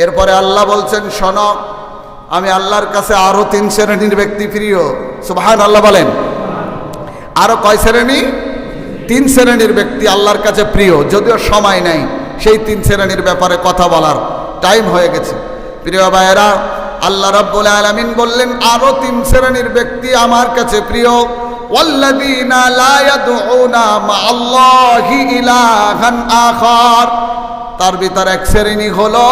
এরপরে আল্লাহ বলছেন শোন আমি আল্লাহর কাছে আরো তিন শ্রেণীর ব্যক্তি প্রিয় সুবাহান আল্লাহ বলেন আরো কয় শ্রেণী তিন শ্রেণীর ব্যক্তি আল্লাহর কাছে প্রিয় যদিও সময় নেই সেই তিন শ্রেণীর ব্যাপারে কথা বলার টাইম হয়ে গেছে প্রিয় ভাইয়েরা আল্লাহ রাব্বুল আলামিন বললেন আরো তিন শ্রেণীর ব্যক্তি আমার কাছে প্রিয় والذين لا يدعون مع الله إلها آخر তার ভিতর এক শ্রেণী হলো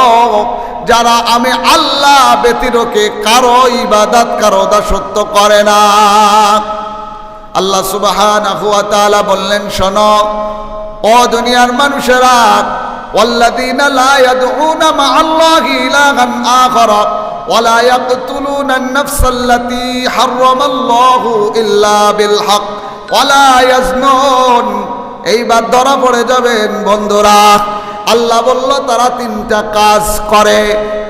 যারা আমি আল্লাহ ব্যতিরকে কারো ইবাদত কারো দাসত্ব করে না আল্লাহ সুবহানাহু ওয়া তাআলা বললেন শোনো ও দুনিয়ার মানুষেরা والذين لا يدعون مع الله إلها آخر ولا يقتلون النفس التي حرم الله إلا بالحق ولا يزنون এইবার ধরা পড়ে যাবেন বন্ধুরা আল্লাহ বলল, তারা তিনটা কাজ করে।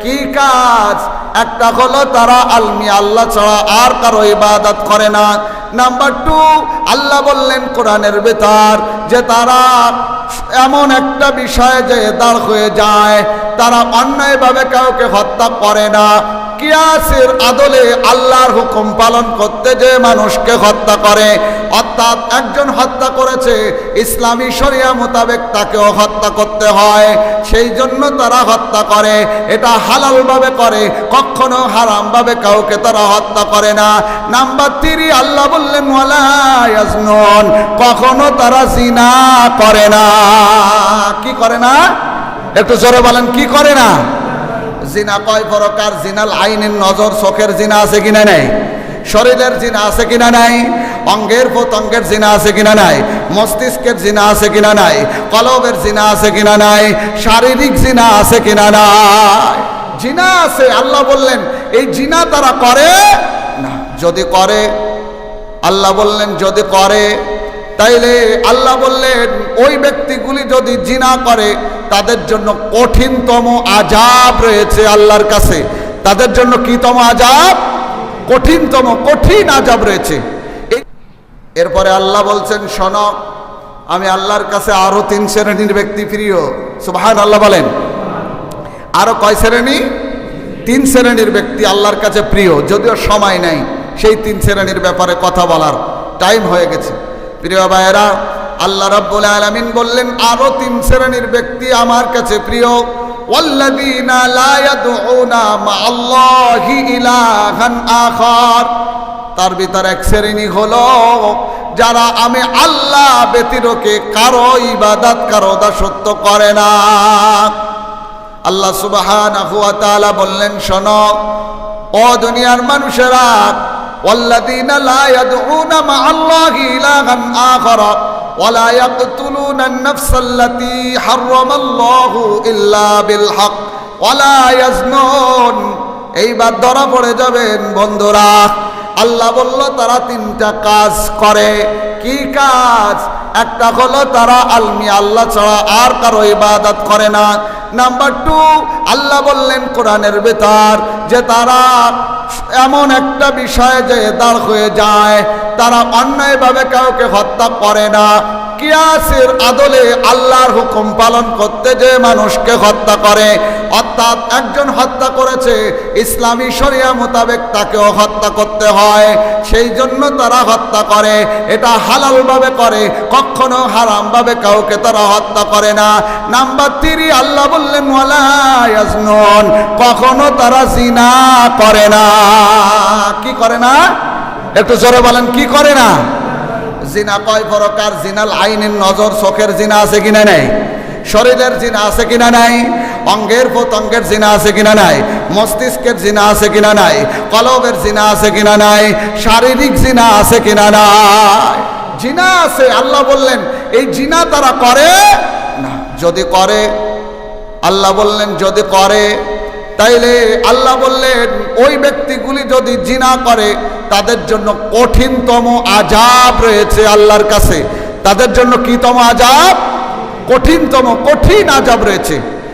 কি কাজ? একটা হলো তারা আলমি আল্লাহ ছাড়া আর কারও ইবাদত করে না। নাম্বার টু আল্লাহ বললেন কোরআনের বেতার যে তারা এমন একটা বিষয়ে যে দাঁড় হয়ে যায়, তারা অন্যায়ভাবে কাউকে হত্যা করে না। কিয়াসের আদলে আল্লাহর হুকুম পালন করতে যে মানুষকে হত্যা করে, অর্থাৎ একজন হত্যা করেছে, ইসলামী শরিয়া মোতাবেক তাকেও হত্যা করতে হয়, সেই জন্য তারা হত্যা করে। এটা হালালভাবে করে, কখনো হারামভাবে কাউকে তারা হত্যা করে না। নাম্বার থ্রি আল্লাহ বললেন ওয়ালায়াজনুন কখনো তারা জিনা করে না। কি করে না? একটু জোরে বলেন, কি করে না? জিনা কয় প্রকার জিনাল আইনের নজর চোখের জিনা আছে কিনা নাই? শরীরের জিনা আছে কিনা নাই? অঙ্গের প্রত্যঙ্গের জিনা আছে কিনা নাই? মস্তিষ্কের জিনা আছে কিনা নাই? কলবের জিনা আছে কিনা নাই? শারীরিক জিনা আছে কিনা নাই? জিনা আছে, আল্লাহ বললেন, এই জিনা তারা করে না। যদি করে, আল্লাহ বললেন, যদি করে তাইলে আল্লাহ বললেন, ওই ব্যক্তিগুলি যদি জিনা করে, তাদের জন্য কঠিনতম আজাব রয়েছে আল্লাহর কাছে। তাদের জন্য কিতম আজাব কঠিনতম, কঠিন আজাব রয়েছে। এরপরে আল্লাহ বলছেন, শোন, আমি আল্লাহর কাছে আরও তিন শ্রেণির ব্যক্তি প্রিয়। সুবাহান আল্লাহ বলেন। আরও কয় শ্রেণি? তিন শ্রেণির ব্যক্তি আল্লাহর কাছে প্রিয়, যদিও সময় নেই, সেই তিন শ্রেণির ব্যাপারে কথা বলার। টাইম হয়ে গেছে। প্রিয় ভাইয়েরা, আল্লাহ রব্বুল আলমিন বললেন আরও তিন শ্রেণির ব্যক্তি আমার কাছে প্রিয়। তার ভিতর এক শ্রেণি হলো, যারা আমি আল্লাহ ব্যতিরকে কারও ইবাদাত, কারও দাসত্ব করে না। আল্লাহ সুবাহ বললেন, শোনো, ও দুনিয়ার মানুষেরা والذين لا يدعون مع الله إلها آخر ولا يقتلون النفس التي حرم الله إلا بالحق ولا يزنون এইবার ধরা পড়ে যাবেন বন্ধুরা আল্লাহ বলল তারা তিনটা কাজ করে কি কাজ একটা হলো তারা আলমি আল্লাহ ছাড়া আর কারও ইবাদত করে না। নাম্বার টু আল্লাহ বললেন কোরআনের বেতার যে তারা এমন একটা বিষয়ে যে দাঁড় হয়ে যায়, তারা অন্যায়ভাবে কাউকে হত্যা করে না। কিয়াসের আদলে আল্লাহর হুকুম পালন করতে যে মানুষকে হত্যা করে, অর্থাৎ একজন হত্যা করেছে, ইসলামী শরিয়া মোতাবেক তাকেও হত্যা করতে হয়, সেই জন্য তারা হত্যা করে। এটা হালালভাবে করে, কখনো হারামভাবে কাউকে তারা হত্যা করে না। নাম্বার থ্রি আল্লাহ বললেন ওয়ালায়াজনুন কখনো তারা জিনা করে না। কি করে না? একটু জোরে বলেন, কি করে না? জিনা কয় প্রকার জিনাল আইনের নজর চোখের জিনা আছে কিনা নাই? শরীরের জিনা আছে কিনা নাই? অঙ্গের প্রত্যঙ্গের জিনা আছে কিনা নাই? মস্তিষ্কের জিনা আছে কিনা নাই? কলবের জিনা আছে কিনা নাই? শারীরিক জিনা আছে কিনা নাই? জিনা আছে, আল্লাহ বললেন, এই জিনা তারা করে না। যদি করে, আল্লাহ বললেন, যদি করে তাইলে আল্লাহ বললেন, ওই ব্যক্তিগুলি যদি জিনা করে, তাদের জন্য কঠিনতম আজাব রয়েছে আল্লাহর কাছে। তাদের জন্য কীতম আজাব কঠিনতম, কঠিন আজাব রয়েছে।